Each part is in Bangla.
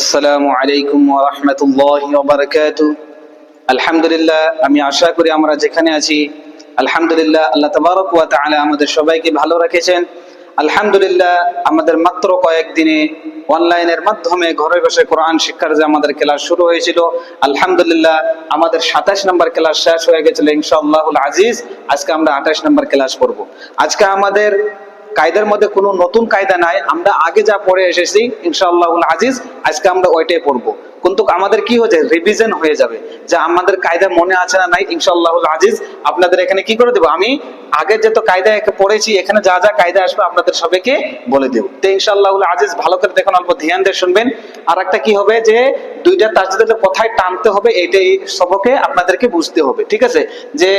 আসসালামু আলাইকুম ওয়া রাহমাতুল্লাহি ওয়া বারাকাতুহু। আলহামদুলিল্লাহ, আমি আশা করি আমরা যেখানে আছি, আলহামদুলিল্লাহ, আল্লাহ তাবারক ওয়া তাআলা আমাদের সবাইকে ভালো রেখেছেন। আলহামদুলিল্লাহ, আমাদের মাত্র কয়েকদিনে অনলাইনের মাধ্যমে ঘরে বসে কোরআন শিক্ষার যে আমাদের ক্লাস শুরু হয়েছিল, আলহামদুলিল্লাহ, আমাদের সাতাশ নম্বর ক্লাস শেষ হয়ে গেছিল ইনশাআল্লাহুল আজিজ। আজকে আমরা আঠাশ নম্বর ক্লাস করব আজকে আমাদের কায়দার মধ্যে কোনো নতুন কায়দা নাই। আমরা আগে যা পড়ে এসেছি ইনশাআল্লাহ আজিজ, আজকে আমরা ওইটাই পড়ব। কিন্তু আমাদের কি হয়েছে রিভিশন হয়ে যাবে। যে আমাদের কায়দা মনে আছে না নাই ইনশাআল্লাহ আজিজ, আপনাদের এখানে কি করে দেবো? আমি আগে যত কায়দা একে পড়েছি, এখানে যা যা কায়দা আসবে আপনাদের সবাইকে বলে দেবো। তো ইনশাআল্লাহ আজিজ, ভালো করে দেখুন, অল্প ধ্যান দিয়ে শুনবেন। আর একটা কি হবে যে, দুইটা তাজদিদের কোথায় টানতে হবে, এইটাই সবকে আপনাদেরকে বুঝতে হবে, ঠিক আছে? যে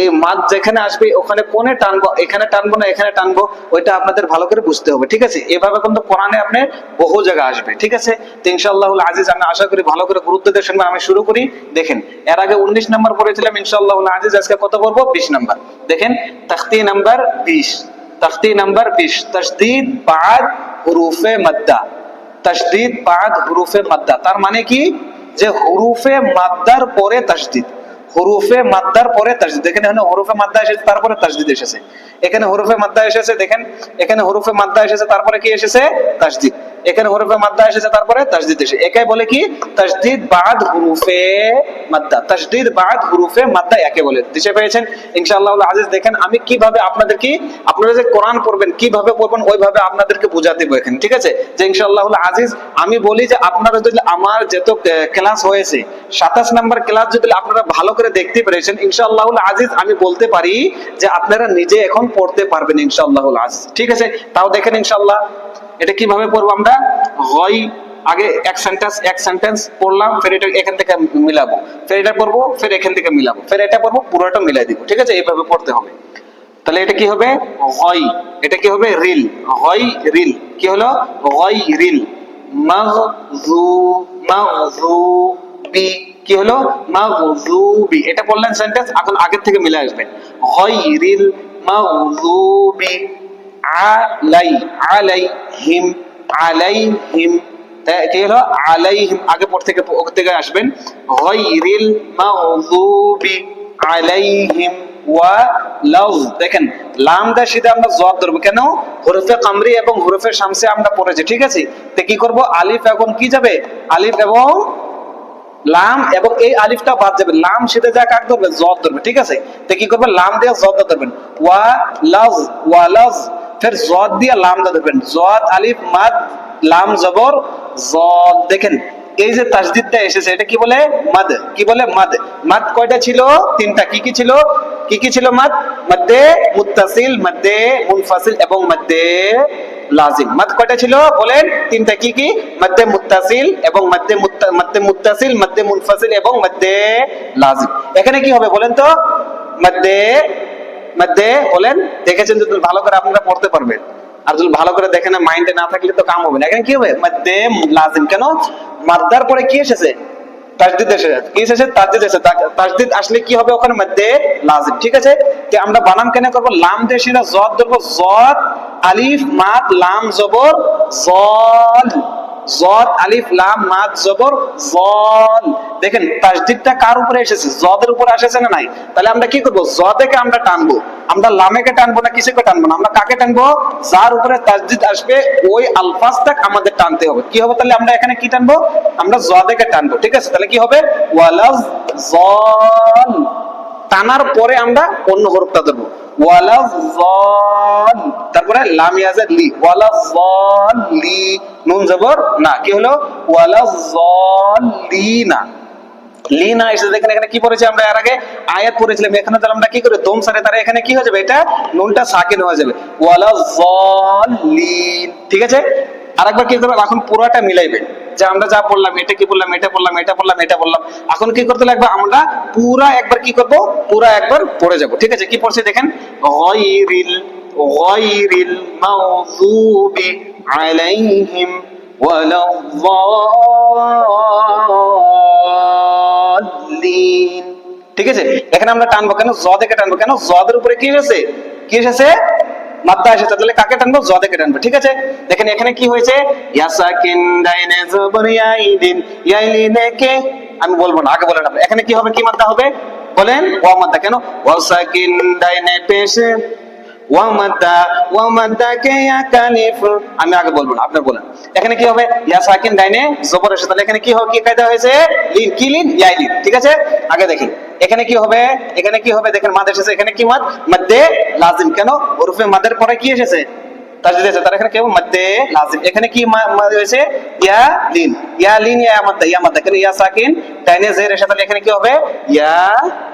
এই মাছ যেখানে আসবে, ওখানে কোনে টানবো, এখানে টানবো না, এখানে টানবো, ওইটা আপনাদের ভালো করে বুঝতে হবে, ঠিক আছে? এভাবে কিন্তু কোরআনে আপনি বহু জায়গা আসবে, ঠিক আছে? তো ইনশাআল্লাহ আজিজ, আমি আশা করি ভালো করে গুরুত্ব দিয়ে শুনবেন। আমি শুরু করি। দেখেন, এর আগে উনিশ নাম্বার পড়েছিলাম, ইনশাআল্লাহ আজিজ। আজকে কত পড়ব? বিশ নাম্বার। দেখেন, তাখতি নাম্বার বিশ। তাখতি নাম্বার বিশ। তসদিদ বাদ হুরুফে মাদ্দা। তসদিদ বাদ হুরুফে মাদ্দা। তার মানে কি? যে হুরুফে মাদ্দার পরে তসদিদ হুরুফে মাদ্দার পরে তাসদিদ দেখেন, এখানে হুরুফে মাদ্দা এসেছে, তারপরে তাসদিদ এসেছে। এখানে হুরুফে মাদ্দা এসেছে, দেখেন, এখানে হুরুফে মাদ্দা এসেছে, তারপরে কি এসেছে? তাসদিদ এখানে হুরুফে মাদ্দা এসেছে, তারপরে তাসদিদ এসে একাই বলে কি? তাসদিদ বাদ হুরুফে মাদ্দা। তাসদিদ বাদ হুরুফে মাদ্দা একে বলে। দিশে পেয়েছেন? ইনশাআল্লাহ আজিজ, দেখেন আমি কীভাবে আপনাদের কি আপনারা যে কোরআন পড়বেন, কীভাবে পড়বেন, ওইভাবে আপনাদেরকে বোঝাতে হবে এখানে, ঠিক আছে? যে ইনশাআল্লাহ আজিজ, আমি বলি যে আপনারা যদি আমার যত ক্লাস হয়েছে, সাতাশ নাম্বার ক্লাস যদি আপনারা ভালো করে দেখতে পেরেছেন, ইনশাআল্লাহ আজিজ, আমি বলতে পারি যে আপনারা নিজে এখন পড়তে পারবেন ইনশাআল্লাহ আজিজ। ঠিক আছে? তাও দেখেন ইনশাআল্লাহ। এটা কীভাবে পড়ব আমরা? হয়, আগে এক সেন্টেন্স এক সেন্টেন্স পড়লাম, ফের এটা এখান থেকে মিলাবো। ফের এটা পড়ব, ফের এখান থেকে মিলাবো। ফের এটা পড়ব, পুরোটা মিলাই দিব, ঠিক আছে? এইভাবে পড়তে হবে। তাহলে এটা কি হবে? হয়। এটা কি হবে? রিল। হয়, রিল। কি হলো? হয়, রিল। মাগজু মাগজুবি কি হলো? মাগজুবি এটা পড়লেন সেন্টেন্স এখন আগের থেকে মিলে আসবেন। হয়, রিল মাগজুবি আলাই, আলাইহিম আলাইহিম। কি হলো? আলাইহিম, আগে পর থেকে ওর থেকে আসবেন। গায়রিল মাগযুবি আলাইহিম ওয়া লাউজ। দেখেন লাম দা সিধা আমরা জবাব ধরবো। কেন? হরফে কামরি এবং হরফে শামসে আমরা পড়েছি, ঠিক আছে? তো কি করব? আলিফ এখন কি যাবে? আলিফ এবং লাম এবং এই আলিফটা বাদ যাবে। লাম সিধে যা কাক ধরবে? জব ধরবে, ঠিক আছে? তো কি করবে? লাম দিয়ে জব ধরবেন ওয়া লাজ ওয়া লাজ ফের জদ দিয়ে লাম ধরবেন জদ, আলিফ, মাদ, লাম, জবর, জদ। দেখেন, এই যে তাসদিদটা এসেছে, এটা কি বলে? মাদ। কি বলে? মাদ। মাদ কয়টা ছিল? তিনটা। কি কি ছিল? কি কি ছিল মাদ? মধ্যে মুত্তাসিল মধ্যে মুনফাসিল এবং মধ্যে লাজিম। মাদ কয়টা ছিল? বলেন, তিনটা কি কি? মধ্যে মুত্তাসিল এবং মধ্যে মধ্যে মুত্তাসিল মধ্যে মুনফাসিল এবং মধ্যে লাজিম। এখানে কি হবে বলেন তো? মধ্যে মধ্যে বলেন, দেখেছেন যদি ভালো করে আপনারা পড়তে পারবেন। আর যদি ভালো করে দেখেন মাইন্ডে না থাকলে তো কাম হবে না। এখানে কি হবে? মধ্যে লাজিম কেন? মাদ্দার পরে কি এসেছে? তাজদিদ কি এসেছে? তাজদিদ তাজদিদ আসলে কি হবে ওখানে? মধ্যে লাজিম। ঠিক আছে? তো আমরা বানান কেন করব? লাম দিয়ে সেটা জদ ধরবো। জদ, আলিফ, মাদ, লাম, জবর, জল। জদ, আলিফ, লাম, মাদ, জবর, জল। দেখেন কার উপরে এসেছে? জদের উপরে না নাই? তাহলে আমরা কি জদেকে আমরা টানবো। আমরা লামেকে টানবো না কিসেকে টানবো না? আমরা কাকে টানবো? যার উপরে আসবে, ওই আমাদের টানতে হবে। কি হবে তাহলে আমরা এখানে কি টানবো? আমরা জদেকে টানবো, ঠিক আছে? তাহলে কি হবে? ওয়ালাজ জল। টানার পরে আমরা অন্য হরফটা ধরবো। ওয়ালা জল তারপরে লাম ইয়াজের লি। ওয়ালা জল লি, নুন জবর, না। কি হলো? ওয়ালা জল লি না। লি না এসে দেখেন এখানে কি পড়েছে আমরা? এর আগে আয়াত পড়েছিলাম। এখানে তাহলে আমরা কি করে? দম সারে তারা এখানে কি হয়ে যাবে? এটা নুনটা সাকিন হয়ে যাবে। ওয়ালা জল লি। ঠিক আছে? আরেকবার কি করবেন এখন পুরোটা মিলাইবেন যে আমরা যা পড়লাম এটা কি বললাম, এটা বললাম এটা বললাম এটা বললাম, এখন কি করতে লাগবে? আমরা পুরা একবার কি করব? পুরা একবার পড়ে যাব। ঠিক আছে, কি পড়ছে দেখেন? গায়রিল গায়রিল মাগযুবি আলাইহিম ঠিক আছে? এখানে আমরা টানবো কেন? জ থেকে টানবো কেন? জদের উপরে কি এসেছে? কি এসেছে? মাদ্দা এসেছে, তাহলে কাকে টানবো? জদেকে টানবো, ঠিক আছে? দেখেন এখানে কি হয়েছে? ইয়াসাকিন ডাইনে জবর ইয়াইদিন, ইয়াইলিনে কে? আমি বলব না, আগে আপনি। এখানে কি হবে, কি মাদ্দা হবে? বলেন ওয়া মাদ্দা কেন? ওয়াসাকিন ডাইনে পেশে ওয়া ওয়ামাতাকে ওয়া মাদ্দা কে ইয়া কালিফ আমি আগে বলব না, আপনি বলেন। এখানে কি হবে? ইয়া সাকিন দাইনে জবর এসে তাহলে এখানে কি হবে? কি কায়দা হয়েছে? লিন, কি লিন? ইয়াই লিন, ঠিক আছে? আগে দেখি। এখানে কি হবে? এখানে কি হবে? দেখেন মাদ এসেছে এখানে কি মাদ মাদ্দে লাজিম। কেন? ওরফে মাদের পরে কি এসেছে? তাজদিদ আছে তার এখানে কি হবে? মধ্যে লাজিম এখানে কি হয়েছে ইয়া লিন। ইয়া লিন, ইয়া মাদ্দা। ইয়া মাদ্দা। কেন ইয়া সাকিন ডাইনে জের এসে তাহলে এখানে কি হবে? ইয়া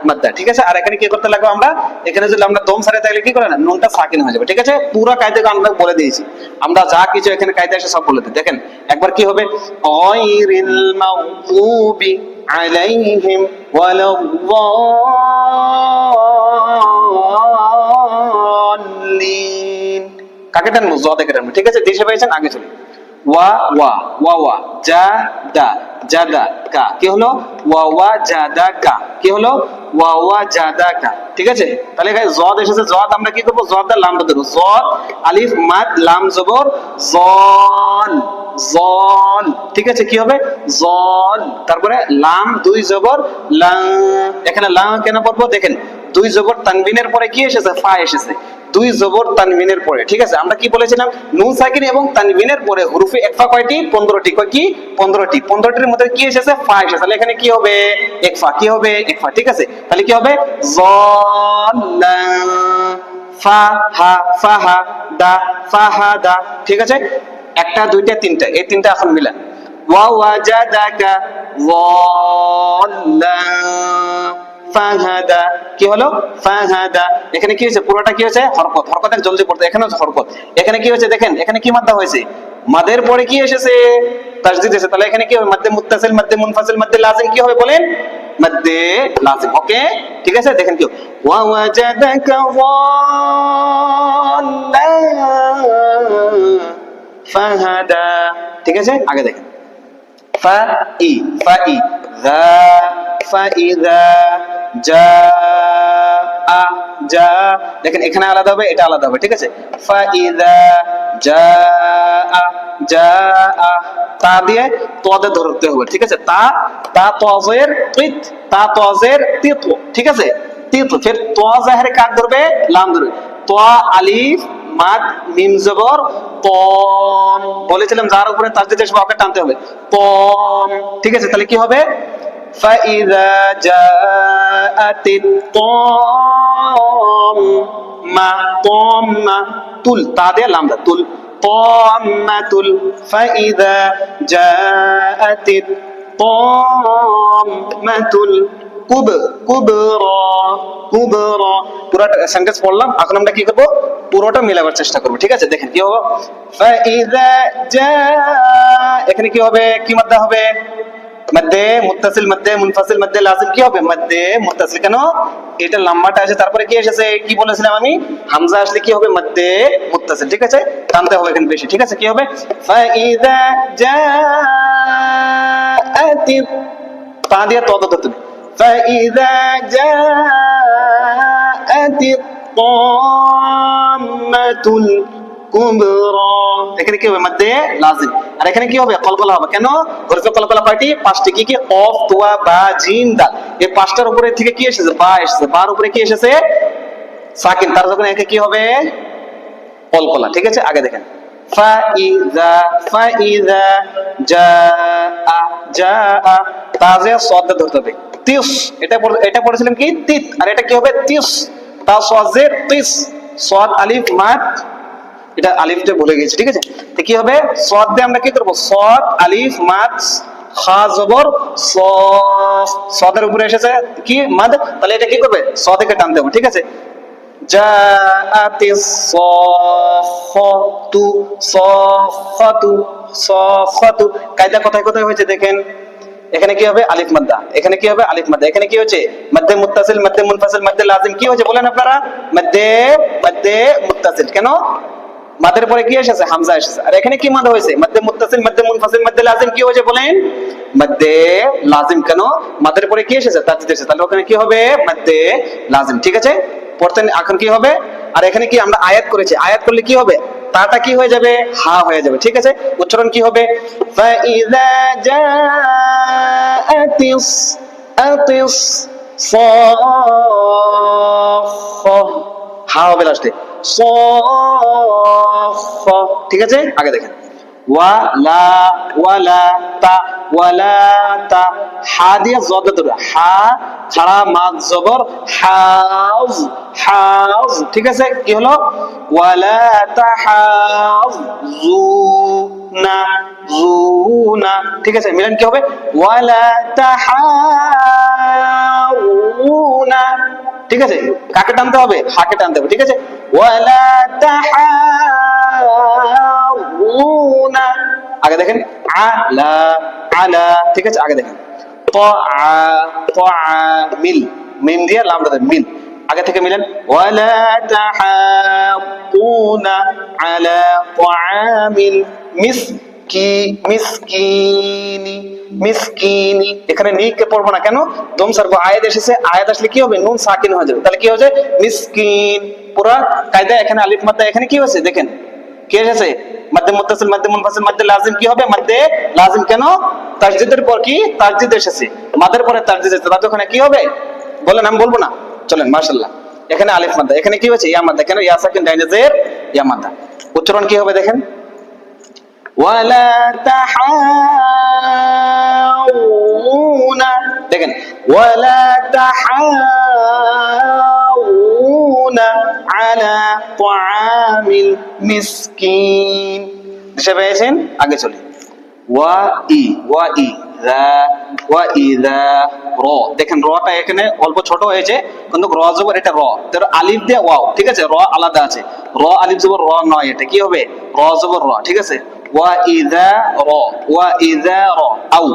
মাদ্দা। ঠিক আছে? আর এখানে কি করতে লাগবে আমরা? এখানে যদি আমরা দম সারে তাহলে কি করে না নুনটা সাকিন হয়ে যাবে। ঠিক আছে? পুরো কায়দা আমরা বলে দিয়েছি। আমরা যা কিছু এখানে কায়দা এসে সব বলে দিই। দেখেন, একবার কি হবে? গয়রিল মাগদুবি আলাইহিম ওয়ালাদ-দাল্লিন কাকে টানবো? জ থেকে টানবো। ঠিক আছে? দেশে পেয়েছেন আগে চলে ওয়া ওয়া ওয়া ওয়া জা দা জাদা কা। কি হলো? ওয়া ওয়া জাদা কা। কি হলো? ওয়া ওয়া জাদা কা। ঠিক আছে? তাহলে জদ এসেছে। জদ আমরা কি করব? জদ দা জদ আলিফ, মাদ, লাম, জবর, জল জল। ঠিক আছে? কি হবে? জল। তারপরে লাম, দুই জবর, লা। এখানে লা কেন পড়ব দেখেন, দুই জবর তানবিনের পরে কি এসেছে? ফা এসেছে। দুই জবর তানবিনের পরে, ঠিক আছে? আমরা কি বলেছিলাম? নুন, সাকিন এবং তানবিনের পরে হুরুফে একফা কয়টি? পনেরোটি। কয় কি? পনেরোটি। পনেরোটির মধ্যে কি এসেছে? ফা এসেছে। তাহলে এখানে কি হবে? একফা কি হবে? একফা ঠিক আছে? তাহলে কি হবে? ফা, হা ফা, হা, দা, ফা, হা, দা। ঠিক আছে? একটা, দুইটা, তিনটা। এই তিনটা এখন মিলা ওয়া ওয়াজাদাকা ওয়াল্লা ফাহাদা। কি হলো? ফাহাদা। এখানে কি হয়েছে? পুরোটা কি হয়েছে? হরকত। হরকতের জলদি পড়তে এখানে হরকত। এখানে কি হয়েছে? দেখেন, এখানে কি মাদ্দা হয়েছে? মাদের পরে কি এসেছে? তাসদিদ এসেছে। তাহলে এখানে কি হবে? মাদ্দে মুত্তাসিল, মাদ্দে মুনফাসিল, মাদ্দে লাজিম কি হবে বলেন? মাদ্দে লাজিম। ওকে? ঠিক আছে? দেখেন কি ওয়া ওয়াজাদাকা ফাহাদা। ঠিক আছে? আগে দেখেন। ফা ই ফা ই যা ফা ই যা আ যা দেখেন, এখানে আলাদা হবে, এটা আলাদা হবে, ঠিক আছে? তা দিয়ে তদে ধরতে হবে, ঠিক আছে? তা তা তজের তিত, তা তজের তিত, ঠিক আছে? তিত, ফির তো জাহের কাক ধরবে? লাম ধরবে। তো আলিফ, মাদ, মিম, জবর তম বলেছিলাম যার উপরে তাসদিদ আসবে, ওকে টানতে হবে। তম ঠিক আছে? তাহলে কি হবে? فإذا جاءت الطامة طامة তুল তা দিয়ে লাম দা তুল طامة فإذا جاءت الطامة কুব কুবরা কুবরা পুরোটা সেন্টেন্স পড়লাম এখন আমরা কি করব পুরোটা মেলাবার চেষ্টা করব ঠিক আছে দেখেন কি হবে ফাইদা জা এখানে কি হবে কি মাদ্দা হবে মধ্যে মুত্তাসিল মধ্যে মুনফাসিল মধ্যে লাজিম কি হবে মধ্যে মুত্তাসিল কেন এটা লম্বাটা আছে তারপরে কি এসেছে কি বলেছিলাম আমি হামজা আসলে কি হবে মধ্যে মুত্তাসিল ঠিক আছে টানতে হবে এখানে বেশি ঠিক আছে কি হবে ফাইদা জাআতি পা দিয়ে তদ ধরতে হবে فإذا جاءت الطامة الكبرى এখানে কি হবে মধ্যে লাজিম আর এখানে কি হবে কলকলা হবে কেন হরফে কলকলা কয়টি পাঁচটি কি কি কফ তোয়া বা জিম দাল এই পাঁচটার উপরে থেকে কি এসেছে বা এসেছে বার উপরে কি এসেছে সাকিন তার যখন একে কি হবে কলকলা ঠিক আছে আগে দেখেন ফাইদা ফাইদা জাআ জাআ তাজে সদ ধরতে হবে তিস এটা পড়- এটা পড়েছিলাম কি তিত আর এটা কি হবে তিস তা সজে তিস সদ আলিফ মাদ এটা আলিফটা বলে গেছি, ঠিক আছে? তো কি হবে? সদ দিয়ে আমরা কি করব? সদ, আলিফ, মাদ, খা, জবর সদের উপরে এসেছে কি? মাদ? তাহলে এটা কি করবে? স থেকে টানতে হবে ঠিক আছে কায়দা হয়েছে দেখেন? এখানে কি হবে? আলিফ, মাদ্দা। এখানে কি হবে? আলিফ, মাদ্দা। এখানে কি হচ্ছে মধ্যে মুত্তাসিল মধ্যে মুনফাসিল মধ্যে লাজিম। কি হচ্ছে বলেন আপনারা? মধ্যে মধ্যে কেন? মাদের পরে কি এসেছে হামজা এসেছে আর এখানে কি মাদ হয়েছে মধ্যে মুত্তাসিল মধ্যে মুনফাসিল মধ্যে লাজিম কি হয়েছে বলেন মধ্যে লাজিম কেন মাদের পরে কি এসেছে তাজদিদ এসেছে তাহলে ওখানে কি হবে মধ্যে লাজিম ঠিক আছে পড়তেন এখন কি হবে আর এখানে কি আমরা আয়াত করেছি আয়াত করলে কি হবে তাটা কি হয়ে যাবে হা হয়ে যাবে ঠিক আছে উচ্চারণ কি হবে فإذا جاءت الص صاخة হা হবে লাস্টে صاخة ঠিক আছে? আগে দেখেন। তা তা। ঠিক আছে? কি হলো? ওয়ালা তাহাজ জুনা জুনা ঠিক আছে? মিলন কি হবে? তাহাউনা ঠিক আছে? কাকে টানতে হবে? হাকে টানতে হবে। ঠিক আছে? ওয়ালা তাহাউনা আগে দেখেন আলা আলা ঠিক আছে আগে দেখেন মিল মিম দিয়ে লাম দাদা মিল আগে থেকে মিলেন ওয়ালা তাহাতুনা আলা তাআমিল এখানে পড়ব না কেন? দম আয়াত এসেছে, আয়াত আসলে কি হবে? নুন সাকিন হয়ে যাবে। তাহলে কি মিসকিন। পুরা কায়দা এখানে আলিফ এখানে কি হয়েছে? দেখেন এসেছে? মুনফাসিল লাজিম, কি হবে? মধ্যে লাজিম কেন? পর কি? এসেছে। মাদের পরে তাসদিদ এসেছে। তাহলে ওখানে কি হবে? বলেন, আমি বলব না। চলেন, মাশাআল্লাহ। এখানে আলিফ মাদ্দা। এখানে কি হয়েছে? ইয়া মাদ্দা। কেন? ইয়া সাকিন, ডাইনেজের ইয়া মাদ্দা। উচ্চারণ কি হবে দেখেন? পেয়েছেন আগে চলি। ওয়া ই ওয়া ই দা ওয়া র দেখেন, রটা এখানে অল্প ছোট হয়েছে, কিন্তু র জবর এটা র। তার আলিফ দিয়ে ওয়াও, ঠিক আছে? র আলাদা আছে। র আলিফ জবর র নয়, এটা কি হবে? র জবর র, ঠিক আছে? ওয়া ইদা র ওয়া ইদা র আউ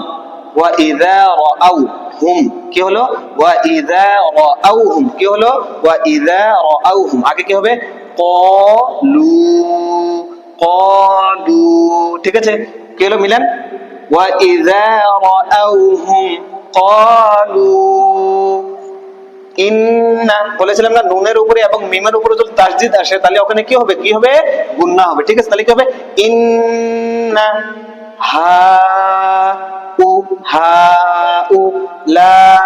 ওয়া ইদা র আউ হুম কি হলো? ওয়া ইদা র আউ হুম কি হলো? ওয়া ইদা র আউ হুম আগে কি হবে? কলু কলু ঠিক আছে? কি হলো মিলান? ওয়া ইদা রাআউহুম ক্বালু ইন্না, বলেছিলাম না, নুনের উপরে এবং মিমের উপরে যদি তাসদিদ আসে, তাহলে ওখানে কি হবে? কি হবে? গুন্না হবে। ঠিক আছে, তাহলে কি হবে? ইন্না, হা, উ হা, উ, লা,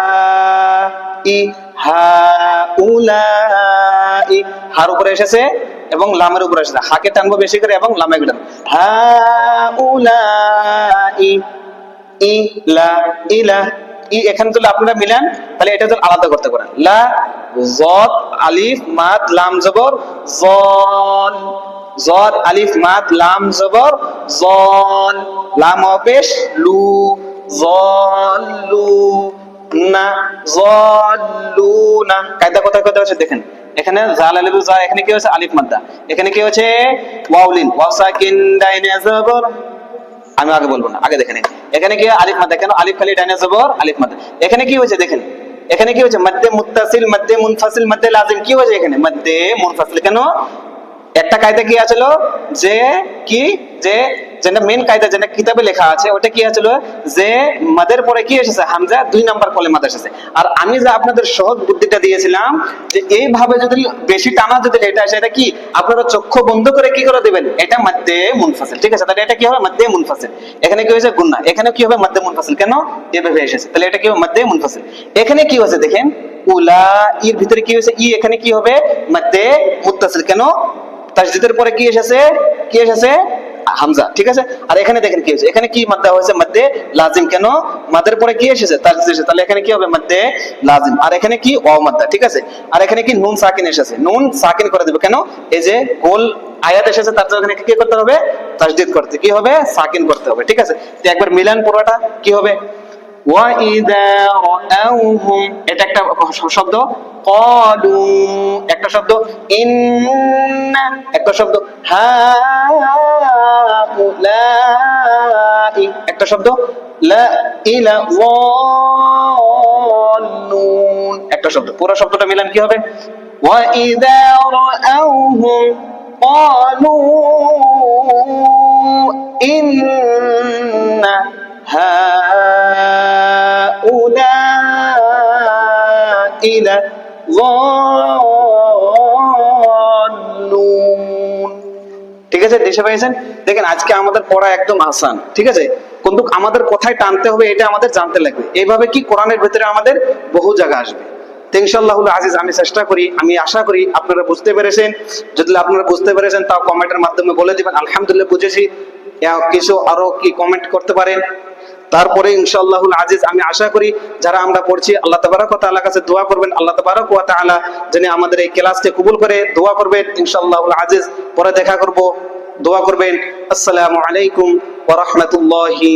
ই, হা, উ, লা, ই, হার উপরে এসেছে এবং লামের উপরে এসেছে। হাকে টানবো বেশি করে এবং লামে টানবো হা, উ, লা, ই ই ইলা ইলা এখানে যদি আপনারা মিলান, তাহলে এটা যদি আলাদা করতে পারেন। লা জদ আলিফ, মাদ, লাম, জবর জল জদ আলিফ, মাদ, লাম, জবর জল লাম অপেশ লু জলু না জলু না। কায়দা কথা কথা হচ্ছে দেখেন। এখানে জাল, আলিফ, জা, এখানে কি হচ্ছে আলিফ, মাদ্দা। এখানে কি হচ্ছে ওয়াউলিন। ওয়াও সাকিন দাইনে, জবর। আমি আগে বলব না। আগে দেখেন এখানে কি আলিফ মাদা কেন? আলিফ খালি ডাইনে জবর, আলিফ মাদা এখানে কি হয়েছে দেখেন? এখানে কি হয়েছে? মধ্যে মুত্তাসিল মধ্যে মুনফাসিল মধ্যে লাজিম। কি হয়েছে এখানে? মধ্যে মুনফাসিল। কেন? একটা কায়দা কি আছিল? যে কি? যে, যেটা মেন কায়দা, যেটা কিতাবে লেখা আছে, ওটা কি আছিল? যে মাদের পরে কি এসেছে? হামজা, দুই নাম্বার কলে মাদ এসেছে। আর আমি যে আপনাদের সহজ বুদ্ধিটা দিয়েছিলাম, যে এইভাবে যদি বেশি টানা যদি এটা আসে, এটা কি? আপনারা চক্ষু বন্ধ করে কি করে দিবেন? এটা মধ্যে মুনফাসিল। ঠিক আছে? তাহলে এটা কি হবে? মধ্যে মুনফাসিল। এখানে কি হয়েছে? গুন্না। এখানে কি হবে? মধ্যে মুনফাসিল। কেন? এভাবে এসেছে। তাহলে এটা কি হবে? মধ্যে মুনফাসিল। এখানে কি হয়েছে? দেখেন উলা ইর ভিতরে কি হয়েছে? ই এখানে কি হবে? মধ্যে মুত্তাসিল। কেন? তাজদিদের পরে কি এসেছে? কি এসেছে? হামজা, ঠিক আছে? আর এখানে দেখেন কি হয়েছে? এখানে কি মাদ্দা হয়েছে? মাদ্দে লাজিম। কেন? মাদের পরে কি এসেছে? তাজদিদ এসেছে। তাহলে এখানে কি হবে? মাদ্দে লাজিম। আর এখানে কি? ওয়াও মাদ্দা, ঠিক আছে? আর এখানে কি? নুন সাকিন এসেছে। নুন সাকিন করে দেবে। কেন? এই যে গোল আয়াত এসেছে, তার জন্য কি করতে হবে? তাসদিদ করতে কি হবে? সাকিন করতে হবে, ঠিক আছে? তো একবার মিলান পুরোটা কি হবে? এটা একটা শব্দ قالوا একটা শব্দ إِنَّ একটা শব্দ هَؤُلَاءِ একটা শব্দ لا إلى ظالون একটা শব্দ পুরো শব্দটা মিলান কি হবে وَإِذَا رَأَوْهُمْ قالوا إِنَّ هؤلاء لظالون ঠিক আছে দেশে পেয়েছেন দেখেন আজকে আমাদের পড়া একদম আসান ঠিক আছে কিন্তু আমাদের কোথায় টানতে হবে এটা আমাদের জানতে লাগবে এইভাবে কি কোরআনের ভিতরে আমাদের বহু জায়গা আসবে তো ইনশাআল্লাহ আজিজ আমি চেষ্টা করি আমি আশা করি আপনারা বুঝতে পেরেছেন যদি আপনারা বুঝতে পেরেছেন তাও কমেন্টের মাধ্যমে বলে দিবেন আলহামদুলিল্লাহ বুঝেছি ইয়া কিছু আরো কি কমেন্ট করতে পারেন তারপরে ইনশাআল্লাহুল আজিজ আমি আশা করি যারা আমরা পড়ছি, আল্লাহ তাবারক ওয়া কাছে দোয়া করবেন। আল্লাহ তাবারক ওয়া তাআলা যিনি আমাদের এই ক্লাসকে কবুল করে দোয়া করবেন। ইনশাআল্লাহুল আজিজ পরে দেখা করব। দোয়া করবেন। আসসালামু আলাইকুম ওয়া রাহমাতুল্লাহি